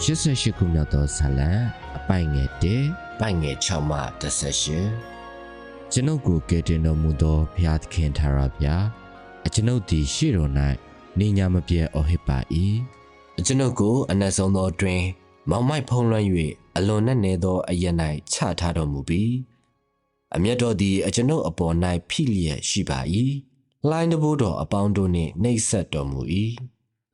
88ခုမြောက်သောဇာလံအပိုင်ငယ်1ပိုင်ငယ်6မှ18ကျွန်ုပ်ကိုကယ်တင်တော်မူသောဘုရားသခင်ထာဝရဘုရားအကျွန်ုပ်သည်ရှေ့တော်၌နေညာမပြတ်အော်ဟစ်ပါ၏အကျွန်ုပ်ကိုအနက်ဆုံးသောအတွင် မောင်မိုက်ဖုံးလွှမ်း၍အလွန်နဲ့နေသောအရ၌ချထားတော်မူပြီးအမျက်တော်သည်အကျွန်ုပ်အပေါ်၌ဖိလျက်ရှိပါ၏လှိုင်းတဘိုးတော်အပေါင်းတို့နှင့်နှိပ်စက်တော်မူ၏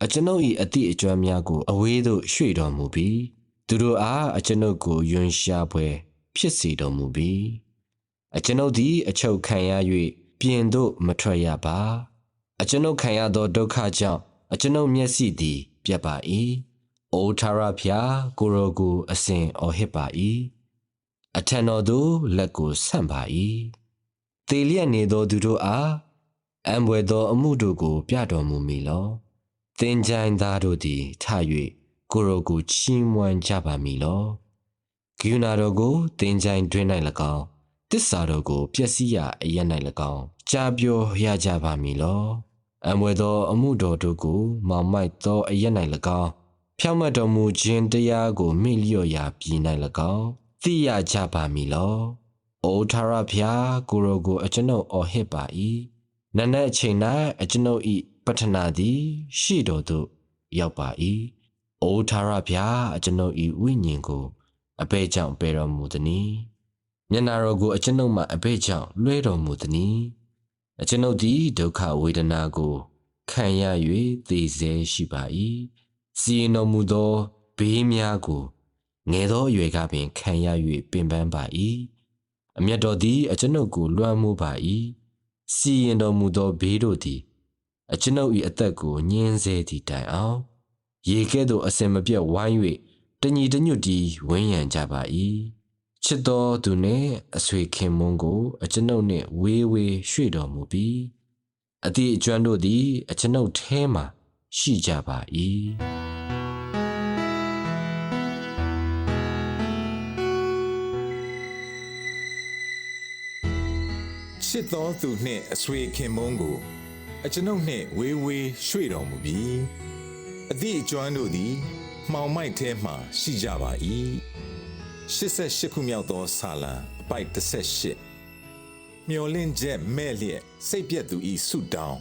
အကျွန်ုပ်၏အသည့်အကျွမ်းများကို အဝေးသို့ရွှေ့တော်မူပြီးသူတို့အားအကျွန်ုပ်ကိုယွန်ရှာပွဲဖြစ်စေတော်မူပြီးအကျွန်ုပ်သည်အချုပ်ခံရ၍ပြင်သို့မထွက်ရပါ အကျွန်ုပ်ခံရသောဒုက္ခကြောင့်အကျွန်ုပ်မျက်စိသည် ပြတ်ပါ၏အိုထာရဖျားကိုရောကိုအစဉ်အော်ဟစ်ပါ၏အထံတော်သို့လက်ကိုဆန့်ပါ၏သေလျက်နေသောသူတို့အားအံဘွယ်သောအမှုတို့ကို ပြတော်မူမည်လော သင်ချိုင်းသားတို့သည်ထ၍ကိုရောကိုချီးမွမ်းကြပါမည်လောဂိယူနာတော်ကိုသင်ချိုင်းတွင်၌၎င်းတစ္ဆာတော်ကိုပျက်စီးရာအရ၌၎င်းကြားပြောရကြပါမည်လောအံဘွယ်သောအမှုတော်တို့ကိုမောင်မိုက်သောအရ၌၎င်းဖြောင့်မတ်တော်မူခြင်းတရားကိုမိလျော့ရာပြည်၌၎င်းသိရကြပါမည်လောအိုထာရဖျားကိုရောကိုအကျွန်ုပ်အော်ဟစ်ပါ၏နနက်အချိန်၌အကျွန်ုပ်၏ ပတ္ထနာသည်ရှေ့တော်သို့ရောက်ပါ၏အိုထာရဖျားအကျွန်ုပ်၏ဝိညာဉ်ကိုအဘဲကြောင့်ပယ်တော်မူသည်။မျက်နာတော်ကိုအကျွန်ုပ်မှအဘဲကြောင့်လွှဲတော်မူသည်။အကျွန်ုပ်သည်ဒုက္ခဝေဒနာကိုခံရ၍သေစေရှိပါ၏။စီရင်တော်မူသောဘေးများကိုငယ်သောအရွယ်ကပင်ခံရ၍ပင်ပန်းပါ၏။အမျက်တော်သည်အကျွန်ုပ်ကိုလွှမ်းမိုးပါ၏။စီရင်တော်မူသောဘေးတို့သည် အကျွန်ုပ်၏အသက်ကိုညှင်းဆဲသည့်တိုင်အောင်ရေကဲ့သို့အစင်မပြတ်ဝိုင်း၍တညီတညွတ်တီဝန်းရံကြပါ၏ချစ်တော်သူနှင့်အဆွေခင်မွန်းကိုအကျွန်ုပ်နှင့်ဝေးဝေးရွှေ့တော်မူပြီးအသည့်အကျွမ်းတို့သည်အကျွန်ုပ်ထဲမှရှိကြပါ၏ချစ်တော်သူနှင့်အဆွေခင်မုန်းကို အကျွန်ုပ်နှင့်ဝေးဝေးရွှေ့တော်မူပြီးအသည့်အကျွမ်းတို့သည်မှောင်မိုက်ထဲမှရှိကြပါ၏88ခုမြောက်သောဆာလံအပိုက်18မျော်လင့်ချက်မဲ့လျက်စိတ်ပြက်သူဤဆုတောင်း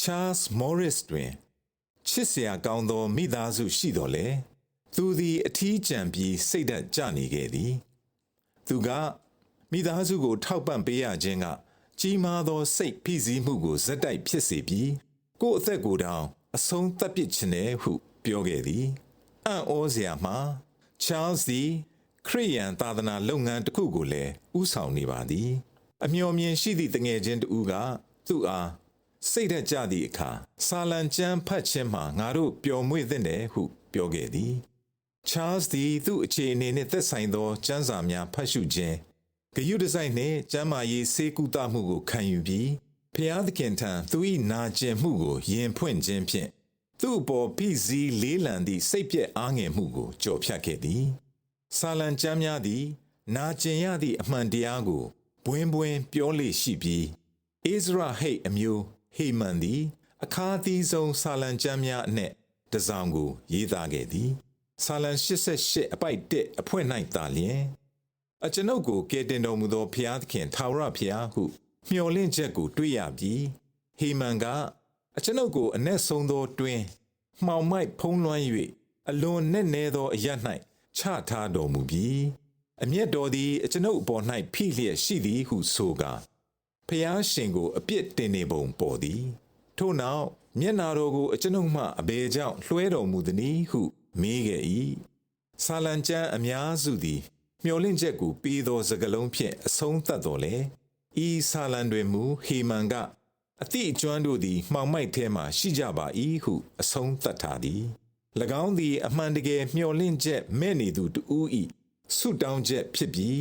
Charles Morris တွင်ချစ်စရာကောင်းသောမိသားစုရှိတော်လေသူသည်အထီးကျန်ပြီးစိတ်ဓာတ်ကျနေခဲ့သည် သူကမိသားစုကိုထောက်ပံ့ပေးရခြင်းက ကြီးမားသောစိတ်ဖိစီးမှုကိုဇက်တိုက်ဖြစ်စေပြီးကိုယ့်အသက်ကိုယ်တောင်အဆုံးသတ်ပစ်ခြင်းနဲ့ဟုပြောခဲ့သည်အံ့ဩစရာမှာချားလ်သည်ခရိယန်သာသနာလုပ်ငန်းတစ်ခုကိုလည်းဥဆောင်နေပါသည် အမျှော်မြင်ရှိသည့်တငယ်ချင်းတူကသူ့အားစိတ်ဓာတ်ကြသည့်အခါဆာလံကျမ်းဖတ်ခြင်းမှာငါတို့ပျော်မွေ့သင့်တယ်ဟုပြောခဲ့သည်ချားလ်သည်သူ့အခြေအနေနှင့်သက်ဆိုင်သောကျမ်းစာများဖတ်ရှုခြင်း ဂယုတစိုက်နှင့်ကျမ်းမာရေးစေကုသမှုကိုခံယူပြီးဖျားသခင်ထံသူ၏နာကျင်မှုကိုယင်ဖွင့်ခြင်းဖြင့်သူ့အပေါ်ဖိစီးလေးလံသည့်စိတ်ပြည့်အားငယ်မှုကိုကြော်ဖြတ်ခဲ့သည်ဆာလံကျမ်းများသည် နာကျင်ရသည့်အမှန်တရားကိုဘွင်းဘွင်းပြောလေရှိပြီးဣဇရာဟိတ်အမျိုးဟေမန်သည် အခါသီးဆုံးဆာလံကျမ်းများအနက်တစ်စောင်ကိုရေးသားခဲ့သည်ဆာလံ88အပိုက်1အဖွင့်၌သာလျင် အကျွန်ုပ်ကိုကယ်တင်တော်မူသောဖျားသခင်ထာဝရဖျားဟု မျှော်လင့်ချက်ကိုတွေ့ရပြီးဟေမန်ကအကျွန်ုပ်ကိုအ내ဆုံးသောတွင်မှောင်မိုက်ဖုံးလွှမ်း၍အလွန်နဲ့နဲသောအရ၌ချထားတော်မူပြီးအမျက်တော်သည်အကျွန်ုပ်အပေါ်၌ဖိလျက်ရှိသည်ဟုဆိုကာဖျားရှင်ကိုအပြစ်တင်နေပုံပေါ်သည်ထို့နောက်မျက်နာတော်ကိုအကျွန်ုပ်မှအဘယ်ကြောင့်လွှဲတော်မူသည်နည်းဟုမေးခဲ့၏ဆာလံကျမ်းအများစုသည် မျောလင့်ချက်ကိုပေးသောစကားလုံးဖြင့်အဆုံးသတ်တော်လေဤဆာလံတွင်မူဟေမန်ကအတိအကျွမ်းတို့သည်မှောင်မိုက်ထဲမှရှိကြပါ၏ဟုအဆုံးသတ်ထားသည်၎င်းသည်အမှန်တကယ်မျှော်လင့်ချက်မဲ့နေသူတူ၏ဆုတောင်းချက်ဖြစ်ပြီး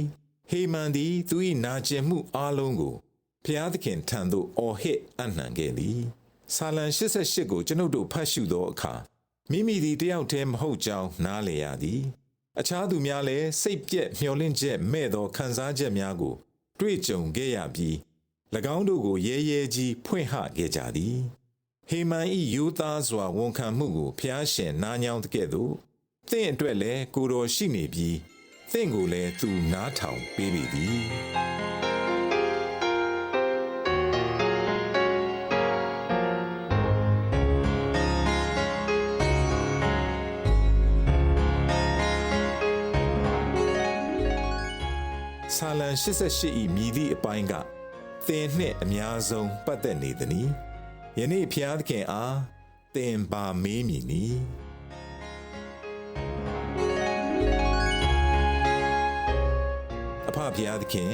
ဟေမန်သည်သူ၏နာကျင်မှုအလုံးကိုဖျားသခင်ထံသို့အော်ဟစ်အနှံခဲ့သည်ဆာလံ88ကိုကျွန်ုပ်တို့ဖတ်ရှုသောအခါမိမိသည်တယောက်တည်းမဟုတ်ကြောင်းနားလည်ရသည် အခြားသူများလည်းစိတ်ပြက်မျှော်လင့်ချက်မဲ့သောခံစားချက်များကို တွေ့ကြုံခဲ့ရပြီး၎င်းတို့ကိုရဲရဲကြီးဖွင့်ဟခဲ့ကြသည်ဟေမန်ဤယူသားစွာဝန်ခံမှုကိုဖျားရှင်နားညောင်းတဲ့ကဲ့သို့သင်အတွက်လည်းကိုယ်တော်ရှိနေပြီးသင်ကိုလည်းသူနားထောင်ပေးပြီသည် ဆာလံ88ဤမြည်သည့်အပိုင်းကသင်နှင့်အများဆုံးပတ်သက်နေသည်။ယနေ့ဖျားသခင်အားသင်ပါမေးမည်နီ။အဖဖျားသခင်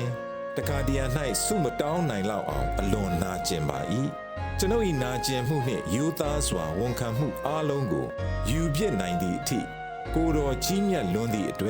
တခါတရံ၌ဆုမတောင်းနိုင်လောက်အောင်အလွန်နာကျင်ပါ၏။ကျွန်ုပ်၏နာကျင်မှုနှင့်ယူသားစွာဝန်ခံမှုအလုံးကိုယူပြစ်နိုင်သည့်အထိကိုယ်တော်ကြီးမြတ်လွန်းသည့်အတွ